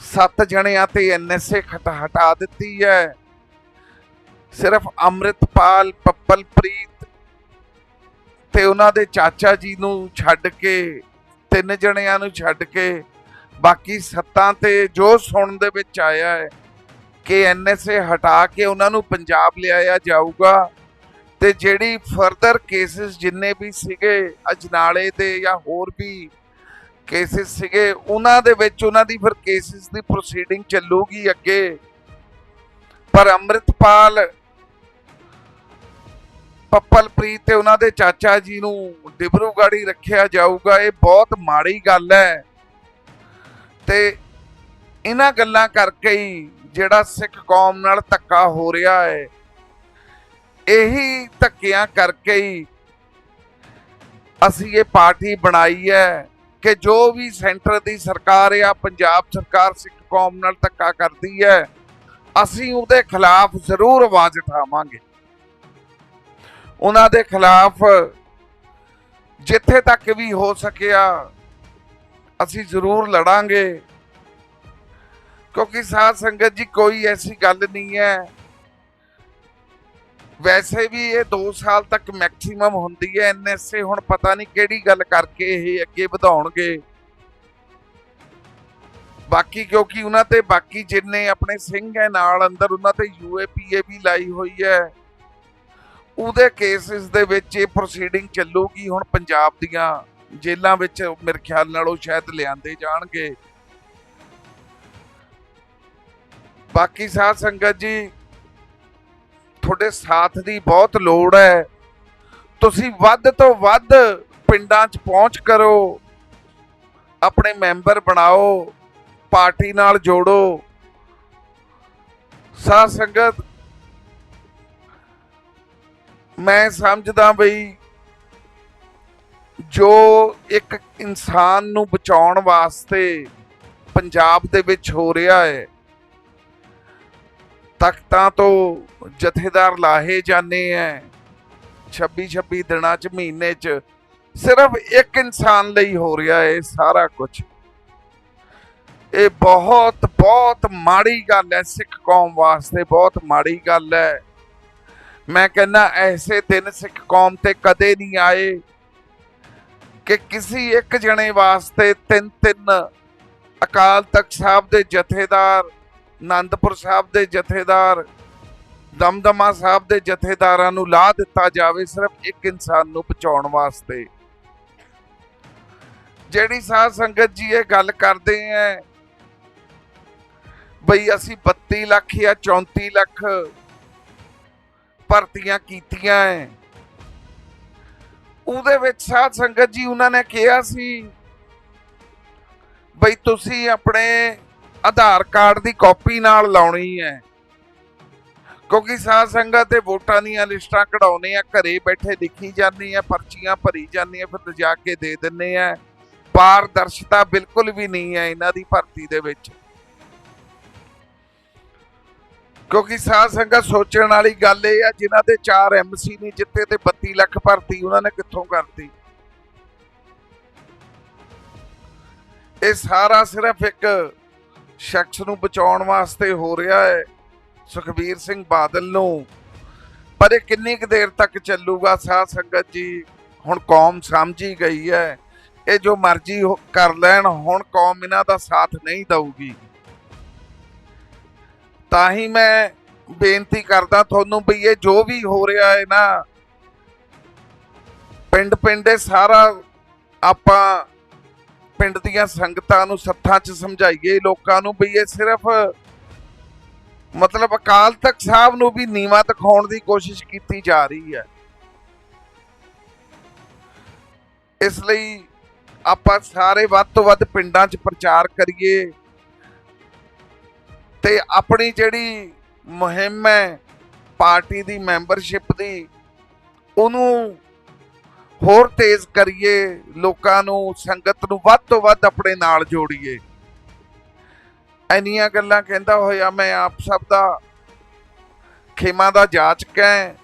ਸੱਤ ਜਣਿਆਂ ਤੇ ਐਨਐਸਏ ਹਟਾ ਹਟਾ ਦਿੱਤੀ ਹੈ। ਸਿਰਫ ਅੰਮ੍ਰਿਤਪਾਲ, ਪੱਪਲਪ੍ਰੀਤ ਤੇ ਉਹਨਾਂ ਦੇ ਚਾਚਾ ਜੀ ਨੂੰ ਛੱਡ ਕੇ, ਤਿੰਨ ਜਣਿਆਂ ਨੂੰ ਛੱਡ ਕੇ, ਬਾਕੀ ਸੱਤਾਂ ਤੇ ਜੋ ਸੁਣਨ ਦੇ ਵਿੱਚ ਆਇਆ ਹੈ ਕਿ ਐਨਐਸਏ ਹਟਾ ਕੇ ਉਹਨਾਂ ਨੂੰ ਪੰਜਾਬ ਲਿਆਇਆ ਜਾਊਗਾ ਤੇ ਜਿਹੜੀ ਫਰਦਰ ਕੇਸਿਸ ਜਿੰਨੇ ਵੀ ਸੀਗੇ ਅਜਨਾਲੇ ਦੇ ਜਾਂ ਹੋਰ ਵੀ ਕੇਸਿਸ ਸੀਗੇ, ਉਹਨਾਂ ਦੇ ਵਿੱਚ ਉਹਨਾਂ ਦੀ ਫਿਰ ਕੇਸਿਸ ਦੀ ਪ੍ਰੋਸੀਡਿੰਗ ਚੱਲੂਗੀ ਅੱਗੇ। ਪਰ ਅੰਮ੍ਰਿਤਪਾਲ, ਪੱਪਲਪ੍ਰੀਤ ਤੇ ਉਹਨਾਂ ਦੇ ਚਾਚਾ ਜੀ ਨੂੰ ਡਿਬਰੂਗੜ੍ਹ ਹੀ ਰੱਖਿਆ ਜਾਊਗਾ। ਇਹ ਬਹੁਤ ਮਾੜੀ ਗੱਲ ਹੈ। ਤੇ ਇਹਨਾਂ ਗੱਲਾਂ ਕਰਕੇ ਹੀ ਜਿਹੜਾ ਸਿੱਖ ਕੌਮ ਨਾਲ ਧੱਕਾ ਹੋ ਰਿਹਾ ਹੈ, ਇਹੀ ਧੱਕਿਆਂ ਕਰਕੇ ਹੀ ਅਸੀਂ ਇਹ ਪਾਰਟੀ ਬਣਾਈ ਹੈ। ਕਿ ਜੋ ਵੀ ਸੈਂਟਰ ਦੀ ਸਰਕਾਰ ਆ, ਪੰਜਾਬ ਸਰਕਾਰ ਸਿੱਖ ਕੌਮ ਨਾਲ ਧੱਕਾ ਕਰਦੀ ਹੈ, ਅਸੀਂ ਉਹਦੇ ਖਿਲਾਫ ਜ਼ਰੂਰ ਆਵਾਜ਼ ਉਠਾਵਾਂਗੇ। ਉਹਨਾਂ ਦੇ ਖਿਲਾਫ ਜਿੱਥੇ ਤੱਕ ਵੀ ਹੋ ਸਕਿਆ, ਅਸੀਂ ਜ਼ਰੂਰ ਲੜਾਂਗੇ। ਕਿਉਂਕਿ ਸਾਧ ਸੰਗਤ ਜੀ, ਕੋਈ ਐਸੀ ਗੱਲ ਨਹੀਂ ਹੈ ਵੈਸੇ ਵੀ ਇਹ 2 ਸਾਲ ਤੱਕ ਮੈਕਸਿਮਮ ਹੁੰਦੀ ਹੈ। ਐਨਐਸਏ ਹੁਣ ਪਤਾ ਨਹੀਂ ਕਿਹੜੀ ਗੱਲ ਕਰਕੇ ਇਹ ਅੱਗੇ ਵਧਾਉਣਗੇ। ਬਾਕੀ ਕਿਉਂਕਿ ਉਹਨਾਂ ਤੇ ਬਾਕੀ ਜਿੰਨੇ ਆਪਣੇ ਸਿੰਘ ਹੈ ਨਾਲ ਅੰਦਰ, ਉਹਨਾਂ ਤੇ ਯੂਏਪੀਏ ਵੀ ਲਾਈ ਹੋਈ ਹੈ। ਉਹਦੇ ਕੇਸਿਸ ਦੇ ਵਿੱਚ ਇਹ ਪ੍ਰੋਸੀਡਿੰਗ ਚੱਲੂਗੀ ਹੁਣ ਪੰਜਾਬ ਦੀਆਂ। ਜੇਲਾਂ ਵਿੱਚ ਮੇਰੇ ਖਿਆਲ ਨਾਲ ਉਹ ਸ਼ਾਇਦ ਲਿਆਂਦੇ ਜਾਣਗੇ। ਬਾਕੀ ਸਾਧ ਸੰਗਤ ਜੀ ਤੁਹਾਡੇ ਸਾਥ ਦੀ ਬਹੁਤ ਲੋੜ ਹੈ। ਤੁਸੀਂ ਵੱਧ ਤੋਂ ਵੱਧ ਪਿੰਡਾਂ 'ਚ ਪਹੁੰਚ ਕਰੋ। ਆਪਣੇ ਮੈਂਬਰ ਬਣਾਓ। ਪਾਰਟੀ ਨਾਲ ਜੋੜੋ। ਸਾਧ ਸੰਗਤ, ਮੈਂ ਸਮਝਦਾ ਬਈ ਜੋ ਇੱਕ ਇਨਸਾਨ ਨੂੰ ਬਚਾਉਣ ਵਾਸਤੇ ਪੰਜਾਬ ਦੇ ਵਿੱਚ ਹੋ ਰਿਹਾ ਹੈ ਤਖਤਾਂ ਤੋਂ ਜਥੇਦਾਰ ਲਾਹੇ ਜਾਂਦੇ ਐ। 26 26 ਦਿਨਾਂ ਚ, ਮਹੀਨੇ ਚ ਸਿਰਫ ਇੱਕ ਇਨਸਾਨ ਲਈ ਹੋ ਰਿਹਾ ਹੈ ਇਹ ਸਾਰਾ ਕੁਝ। ਇਹ ਬਹੁਤ ਬਹੁਤ ਮਾੜੀ ਗੱਲ ਹੈ ਸਿੱਖ ਕੌਮ ਵਾਸਤੇ ਬਹੁਤ ਮਾੜੀ ਗੱਲ ਹੈ ਮੈਂ ਕਹਿੰਦਾ ਐਸੇ ਦਿਨ ਸਿੱਖ ਕੌਮ ਤੇ ਕਦੇ ਨਹੀਂ ਆਏ ਕਿ ਕਿਸੇ ਇੱਕ ਜਣੇ ਵਾਸਤੇ ਤਿੰਨ ਤਿੰਨ ਅਕਾਲ ਤਖਤ ਸਾਹਿਬ ਦੇ ਜਥੇਦਾਰ ਆਨੰਦਪੁਰ ਸਾਹਿਬ ਦੇ ਜਥੇਦਾਰ, ਦਮਦਮਾ ਸਾਹਿਬ ਦੇ ਜਥੇਦਾਰਾਂ ਨੂੰ ਲਾ ਦਿੱਤਾ ਜਾਵੇ ਸਿਰਫ ਇੱਕ ਇਨਸਾਨ ਨੂੰ ਬਚਾਉਣ ਵਾਸਤੇ। ਜਿਹੜੀ ਸਾਧ ਸੰਗਤ ਜੀ ਇਹ ਗੱਲ ਕਰਦੇ ਐ, ਬਈ ਅਸੀਂ 32 ਲੱਖ ਜਾਂ 34 ਲੱਖ ਭਰਤੀਆਂ ਕੀਤੀਆਂ ਐ। ਉਹਦੇ ਵਿੱਚ ਸਾਧ ਸੰਗਤ ਜੀ ਉਹਨਾਂ ਨੇ ਕਿਹਾ ਸੀ, ਬਈ ਤੁਸੀਂ ਆਪਣੇ ਆਧਾਰ ਕਾਰਡ ਦੀ ਕਾਪੀ ਨਾਲ ਲਾਉਣੀ ਹੈ। ਕਿਉਂਕਿ ਸਾਧ ਸੰਗਤ ਤੇ ਵੋਟਾਂ ਦੀਆਂ ਲਿਸਟਾਂ ਕਢਾਉਣੇ ਆ, ਘਰੇ ਬੈਠੇ ਲਿਖੀ ਜਾਂਦੀ ਆ, ਪਰਚੀਆਂ ਭਰੀ ਜਾਂਦੀਆਂ ਫਿਰ ਲਿਜਾ ਕੇ ਦੇ ਦਿੰਨੇ ਆ। ਪਾਰਦਰਸ਼ਤਾ ਬਿਲਕੁਲ ਵੀ ਨਹੀਂ ਹੈ ਇਹਨਾਂ ਦੀ ਭਰਤੀ ਦੇ ਵਿੱਚ। ਕਿਉਂਕਿ ਸਾਧ ਸੰਗਤ ਸੋਚਣ ਵਾਲੀ ਗੱਲ ਇਹ ਆ, ਜਿਨ੍ਹਾਂ ਦੇ 4 ਐਮਸੀ ਨਹੀਂ ਜਿੱਤੇ ਤੇ 32 ਲੱਖ ਭਰਤੀ, ਉਹਨਾਂ ਨੇ ਕਿੱਥੋਂ ਕਰਤੀ? ਇਹ ਸਾਰਾ ਸਿਰਫ ਇੱਕ ਸ਼ਖਸ ਨੂੰ ਬਚਾਉਣ ਵਾਸਤੇ ਹੋ ਰਿਹਾ ਹੈ। ਸੁਖਬੀਰ ਸਿੰਘ ਬਾਦਲ ਨੂੰ। ਪਰ ਇਹ ਕਿੰਨੀ ਕੁ ਦੇਰ ਤੱਕ ਚੱਲੂਗਾ ਸਾਧ ਸੰਗਤ ਜੀ? ਹੁਣ ਕੌਮ ਸਮਝੀ ਗਈ ਹੈ। ਇਹ ਜੋ ਮਰਜ਼ੀ ਕਰ ਲੈਣ, ਹੁਣ ਕੌਮ ਇਹਨਾਂ ਦਾ ਸਾਥ ਨਹੀਂ ਦਊਗੀ। ਤਾਂ ਹੀ ਮੈਂ ਬੇਨਤੀ ਕਰਦਾ ਤੁਹਾਨੂੰ ਵੀ ਇਹ ਜੋ ਵੀ ਹੋ ਰਿਹਾ ਹੈ ਨਾ ਪਿੰਡ ਪਿੰਡੇ ਸਾਰਾ ਆਪਾਂ ਪਿੰਡ ਦੀਆਂ ਸੰਗਤਾਂ ਨੂੰ ਸੱਥਾਂ 'ਚ ਸਮਝਾਈਏ, ਲੋਕਾਂ ਨੂੰ ਵੀ ਇਹ ਸਿਰਫ ਮਤਲਬ ਅਕਾਲ ਤਖਤ ਸਾਹਿਬ ਨੂੰ ਵੀ ਨੀਵਾ ਦਿਖਾਉਣ ਦੀ ਕੋਸ਼ਿਸ਼ ਕੀਤੀ ਜਾ ਰਹੀ ਹੈ। ਇਸ ਲਈ ਆਪਾਂ ਸਾਰੇ ਵੱਧ ਤੋਂ ਵੱਧ ਪਿੰਡਾਂ 'ਚ ਪ੍ਰਚਾਰ ਕਰੀਏ ਤੇ ਆਪਣੀ ਜਿਹੜੀ ਮੁਹਿੰਮ ਹੈ, ਪਾਰਟੀ ਦੀ ਮੈਂਬਰਸ਼ਿਪ ਦੀ, ਉਹਨੂੰ ਹੋਰ ਤੇਜ਼ ਕਰੀਏ, ਲੋਕਾਂ ਨੂੰ, ਸੰਗਤ ਨੂੰ ਵੱਧ ਤੋਂ ਵੱਧ ਆਪਣੇ ਨਾਲ ਜੋੜੀਏ। ਇੰਨੀਆਂ ਗੱਲਾਂ ਕਹਿੰਦਾ ਹੋਇਆ ਮੈਂ ਆਪ ਸਭ ਦਾ ਖੇਮਾ ਦਾ ਜਾਚਕ ਹੈ।